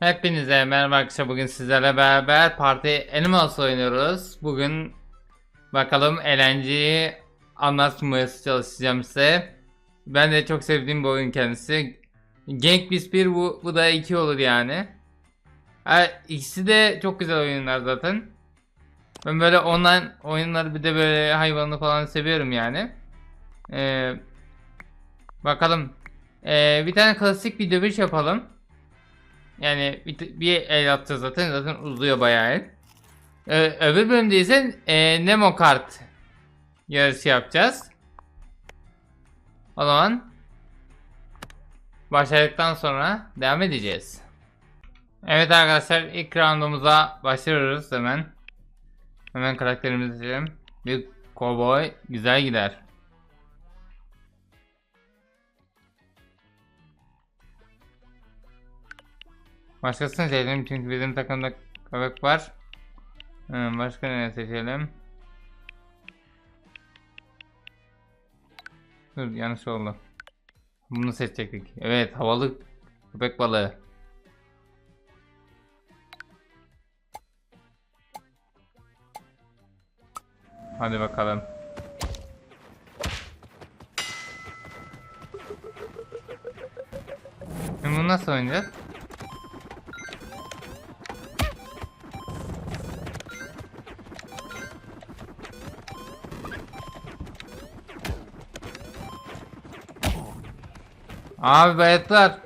Hepinize merhaba arkadaşlar bugün sizlerle beraber Parti Animals oynuyoruz. Bugün bakalım eğlenceyi anlatmaya çalışacağım size. Ben de çok sevdiğim bir oyun kendisi. Gang Beasts 1 bu, bu da 2 olur yani. Ha, ikisi de çok güzel oyunlar zaten. Ben böyle online oyunları bir de böyle hayvanlı falan seviyorum yani. Ee, bakalım. Ee, bir tane klasik bir dövüş yapalım. Yani bir, bir el atacağız zaten. Zaten uzuyor bayağı el. Ee, öbür bölümde ise e, Nemo kart yarışı yapacağız. O zaman başladıktan sonra devam edeceğiz. Evet arkadaşlar ilk roundumuza başlıyoruz hemen. Hemen karakterimizi seçelim. Bir cowboy güzel gider. Başkasını seçelim çünkü bizim takımda köpek var. Ee, başka ne seçelim? Dur yanlış oldu. Bunu seçecektik. Evet havalı köpek balığı. Hadi bakalım. Şimdi bunu nasıl oynayacağız? Abi bayatlar.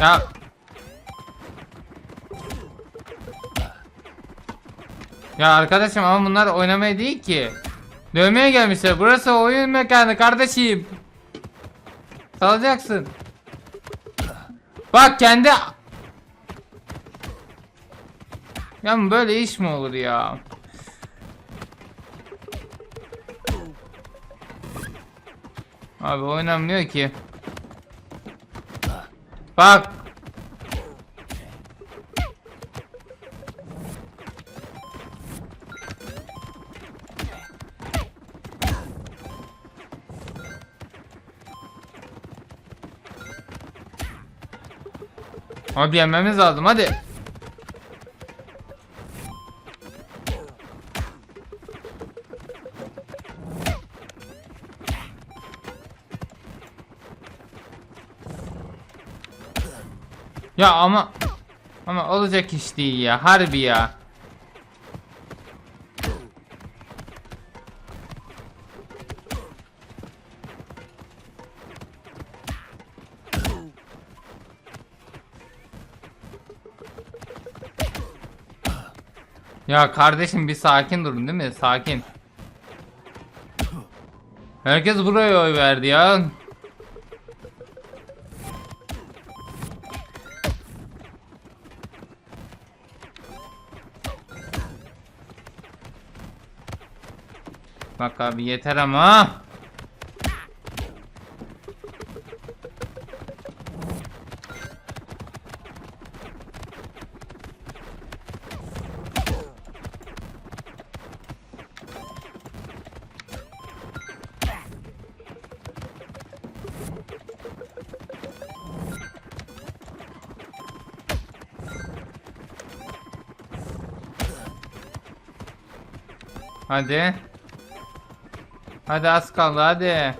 Ya. Ya arkadaşım ama bunlar oynamaya değil ki. Dövmeye gelmişler. Burası oyun mekanı kardeşim. Salacaksın. Bak kendi... Ya böyle iş mi olur ya? Abi oynanmıyor ki. Bak. Abi yenmemiz lazım hadi. Ya ama ama olacak iş değil ya harbi ya. Ya kardeşim bir sakin durun değil mi? Sakin. Herkes buraya oy verdi ya. Bak abi yeter ama. Hadi. Hadi az kaldı hadi.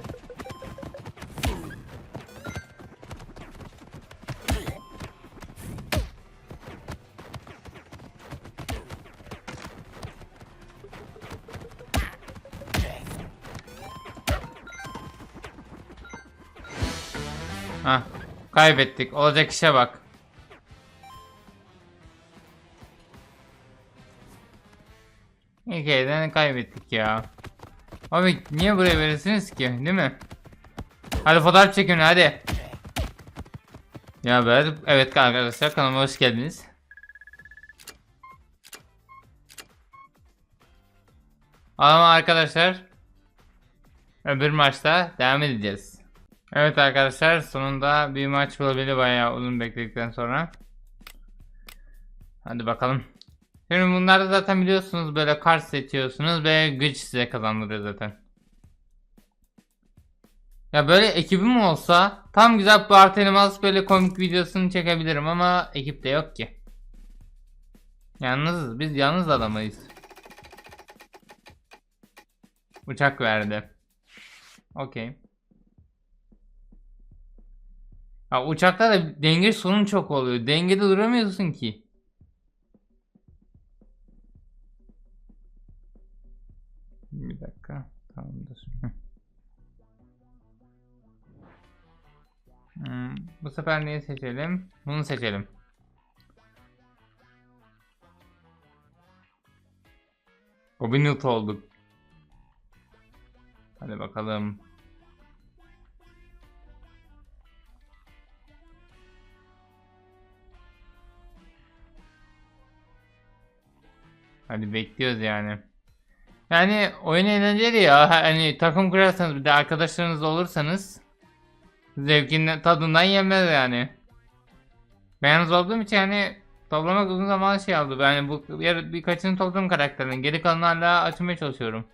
Kaybettik. Olacak işe bak. İlk kaybettik ya. Abi niye buraya verirsiniz ki değil mi? Hadi fotoğraf çekin hadi. Ya ben evet arkadaşlar kanalıma hoş geldiniz. Ama arkadaşlar öbür maçta devam edeceğiz. Evet arkadaşlar sonunda bir maç bulabildi bayağı uzun bekledikten sonra. Hadi bakalım. Şimdi bunlarda zaten biliyorsunuz böyle kart seçiyorsunuz ve güç size kazandırıyor zaten. Ya böyle ekibim olsa tam güzel Parti Animals böyle komik videosunu çekebilirim ama ekip de yok ki. Yalnızız. Biz yalnız adamayız. Uçak verdi. Okey. Ya uçakta da denge sorun çok oluyor. Dengede duramıyorsun ki. Bir dakika. Tamamdır. Hmm, bu sefer neyi seçelim? Bunu seçelim. Robin Hood olduk. Hadi bakalım. Hadi bekliyoruz yani. Yani oyun eğlenceli ya. Hani takım kurarsanız bir de arkadaşlarınız olursanız zevkinden tadından yenmez yani. Ben yalnız olduğum için yani toplamak uzun zaman şey aldı. Yani bu bir, birkaçını topladım karakterin. Geri kalanı hala açmaya çalışıyorum.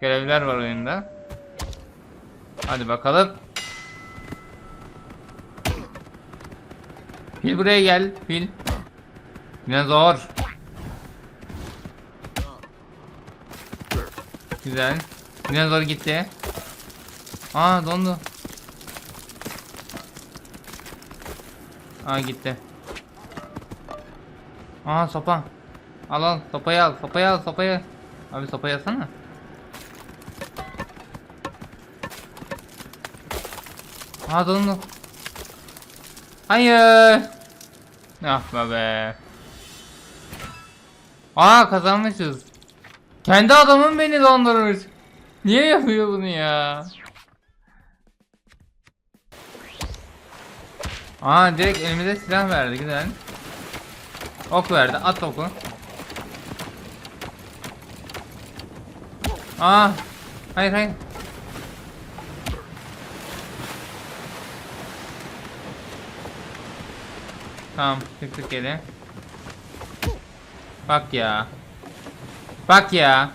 Görevler var oyunda. Hadi bakalım. Fil buraya gel. Fil. Yine Güzel. Yine zor gitti. Aa dondu. Aa gitti. Aa sopa. Al al sopayı al sopayı al sopayı. Abi sopayı alsana. Aa dondu. Hayır. Ah be be. Aa kazanmışız. Kendi adamım beni dondurmuş. Niye yapıyor bunu ya? Aa direkt elimize silah verdi güzel. Ok verdi at oku. Aa hayır hayır. Tamam çıktık geri. Bak ya. Bak ya.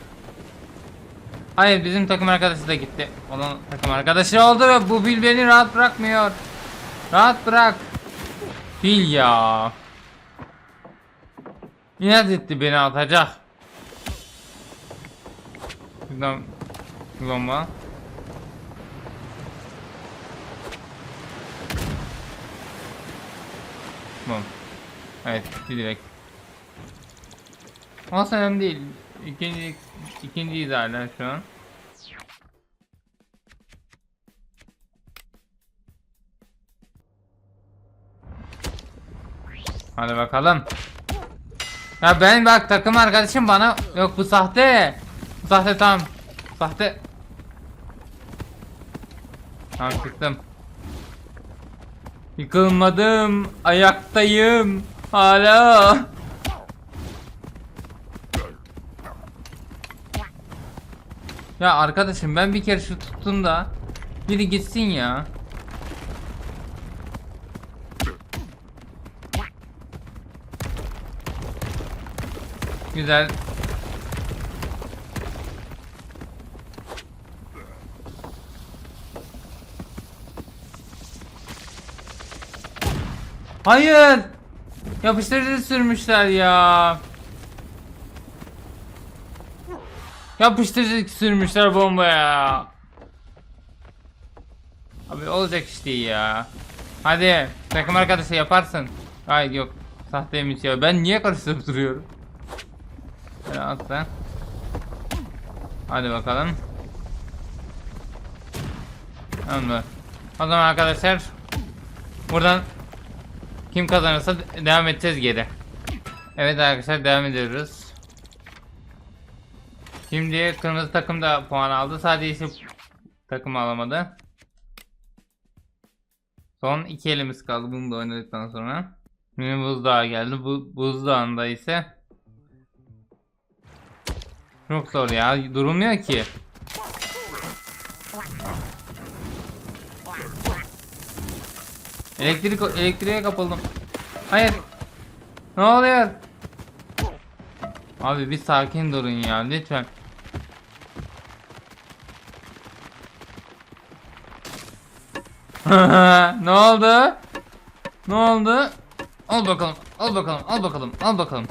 Hayır bizim takım arkadaşı da gitti. Onun takım arkadaşı oldu ve bu Bil beni rahat bırakmıyor. Rahat bırak. Bil ya. İnat etti beni atacak. Şuradan bomba. Bom. Evet direkt. Ama önemli değil. İkinci, ikinciyiz hala şu an. Hadi bakalım. Ya ben bak takım arkadaşım bana yok bu sahte. Bu sahte tamam. Sahte. Tamam çıktım. Yıkılmadım. Ayaktayım. Hala. Ya arkadaşım ben bir kere şu tuttum da biri gitsin ya. Güzel. Hayır. Yapıştırıcı sürmüşler ya. Yapıştırıcı sürmüşler bombaya. Abi olacak iş değil ya. Hadi takım arkadaşı yaparsın. Ay yok. Sahteymiş ya. Ben niye karıştırıp duruyorum? Şöyle atla. Hadi bakalım. Tamam mı? O zaman arkadaşlar buradan kim kazanırsa devam edeceğiz geri. Evet arkadaşlar devam ediyoruz. Şimdi kırmızı takım da puan aldı. Sadece yeşil takım alamadı. Son iki elimiz kaldı bunu da oynadıktan sonra. Şimdi buzdağı geldi. Bu buzdağında ise çok zor ya. Durulmuyor ki. Elektrik elektriğe kapıldım. Hayır. Ne oluyor? Abi bir sakin durun ya lütfen. ne oldu? Ne oldu? Al bakalım, al bakalım, al bakalım, al bakalım.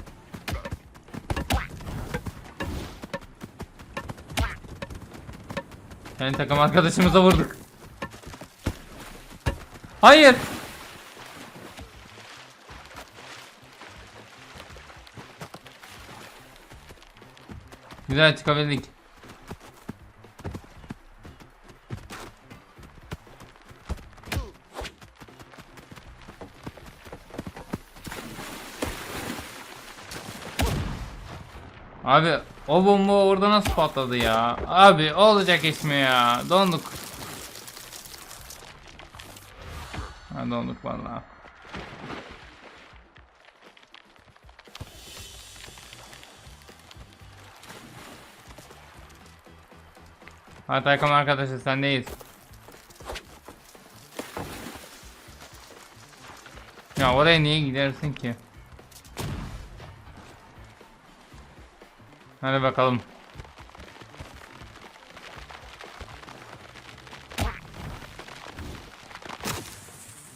Yani takım arkadaşımıza vurduk. Hayır. Güzel çıkabildik. Abi o bomba orada nasıl patladı ya? Abi olacak iş mi ya? Donduk. Ha donduk vallahi. Hadi takım arkadaşı sendeyiz. Ya oraya niye gidersin ki? Hadi bakalım.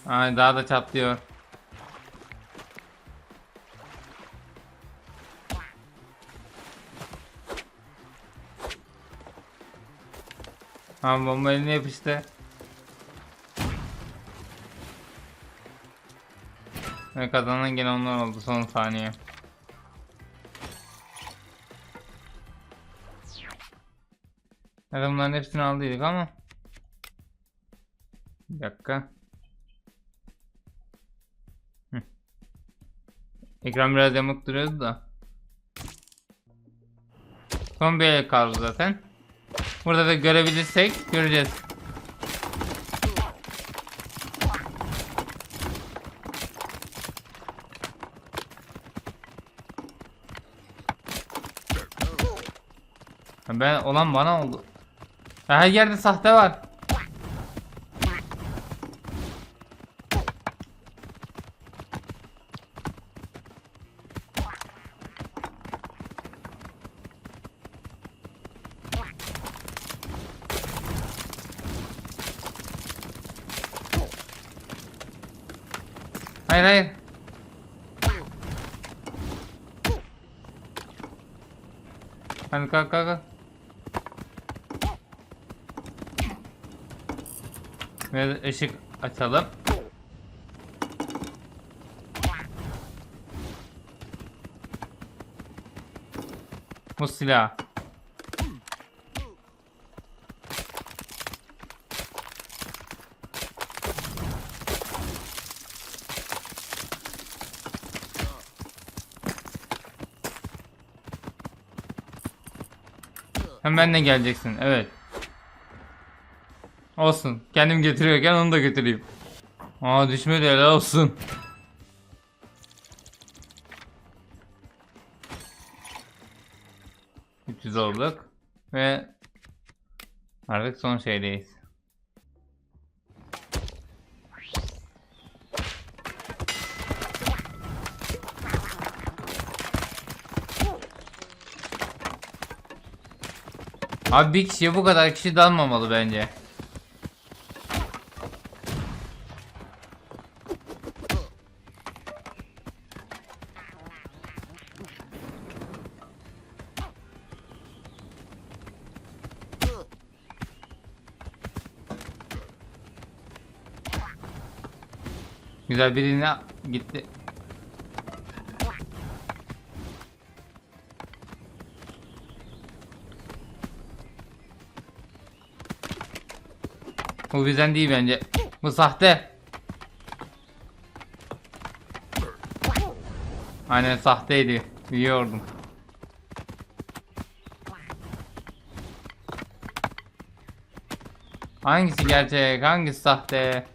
Ay daha da çatlıyor. Ha bomba eline yapıştı. Ve kazanan gene onlar oldu son saniye. Evet bunların hepsini aldıydık ama. Bir dakika. Hı. Ekran biraz yamuk duruyordu da. Son bir el kaldı zaten. Burada da görebilirsek göreceğiz. Ben olan bana oldu. Her yerde sahte var. Hayır hayır. Hadi kalk kalk kalk. Ve ışık açalım. Bu silah. Hem benle geleceksin. Evet. Olsun. Kendim getiriyorken onu da götüreyim. Aa düşmedi helal olsun. Üçüz olduk. Ve artık son şeydeyiz. Abi bir kişiye bu kadar kişi dalmamalı bence. Güzel birine gitti. Bu bizden değil bence. Bu sahte. Aynen sahteydi. Biliyordum. Hangisi gerçek? Hangisi sahte?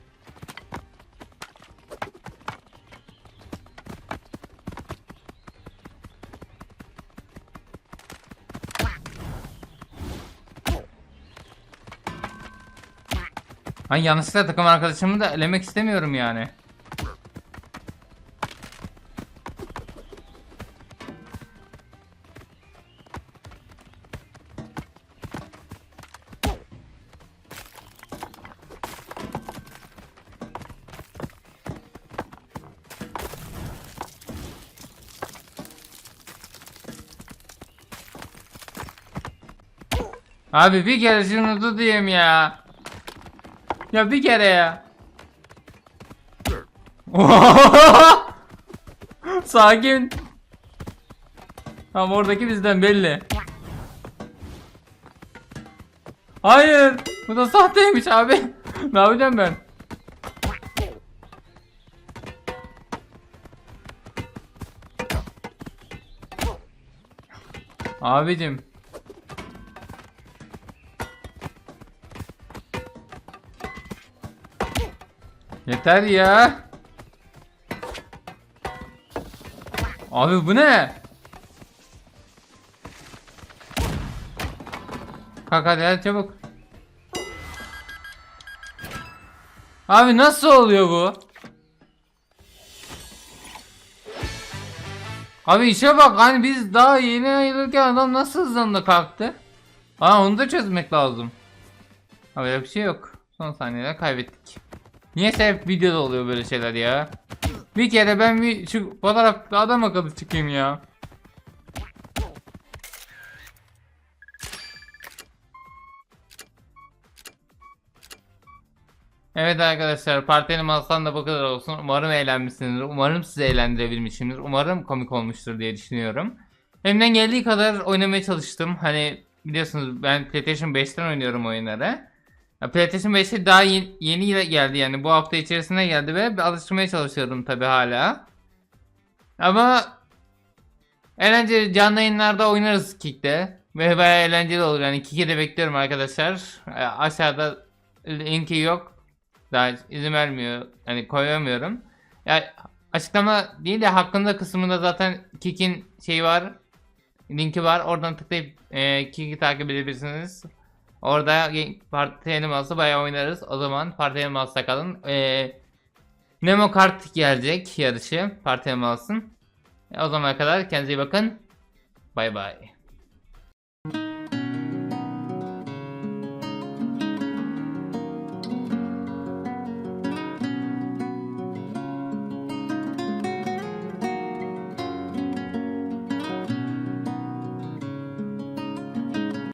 Ben yanlışlıkla takım arkadaşımı da elemek istemiyorum yani. Abi bir kere şunu tutayım ya. Ya bir kere ya. Sakin. Tamam oradaki bizden belli. Hayır. Bu da sahteymiş abi. ne yapacağım ben? Abicim. Yeter ya. Abi bu ne? Kalk hadi hadi çabuk. Abi nasıl oluyor bu? Abi işe bak hani biz daha yeni ayrılırken adam nasıl hızlandı kalktı? Aa onu da çözmek lazım. Abi öyle bir şey yok. Son saniyede kaybettik. Niye hep videoda oluyor böyle şeyler ya? Bir kere ben bir şu fotoğrafta adam akıllı çıkayım ya. Evet arkadaşlar partinin masasından da bu kadar olsun. Umarım eğlenmişsinizdir. Umarım sizi eğlendirebilmişimdir. Umarım komik olmuştur diye düşünüyorum. Elimden geldiği kadar oynamaya çalıştım. Hani biliyorsunuz ben PlayStation 5'ten oynuyorum oyunları. Ya PlayStation 5'e daha yeni, yeni geldi yani bu hafta içerisinde geldi ve alıştırmaya çalışıyorum tabi hala. Ama eğlenceli canlı yayınlarda oynarız Kick'te. Ve bayağı eğlenceli olur yani Kick'i de bekliyorum arkadaşlar. E, Aşağıda linki yok. Daha izin vermiyor. Yani koyamıyorum. Ya açıklama değil de hakkında kısmında zaten Kick'in şeyi var. Linki var. Oradan tıklayıp e, Kick'i takip edebilirsiniz. Orada Parti Animals'ı bayağı oynarız. O zaman Parti Animals'ta kalın. E, Nemo Kart gelecek yarışı Parti Animals'ın. E, o zamana kadar kendinize iyi bakın. Bay bay.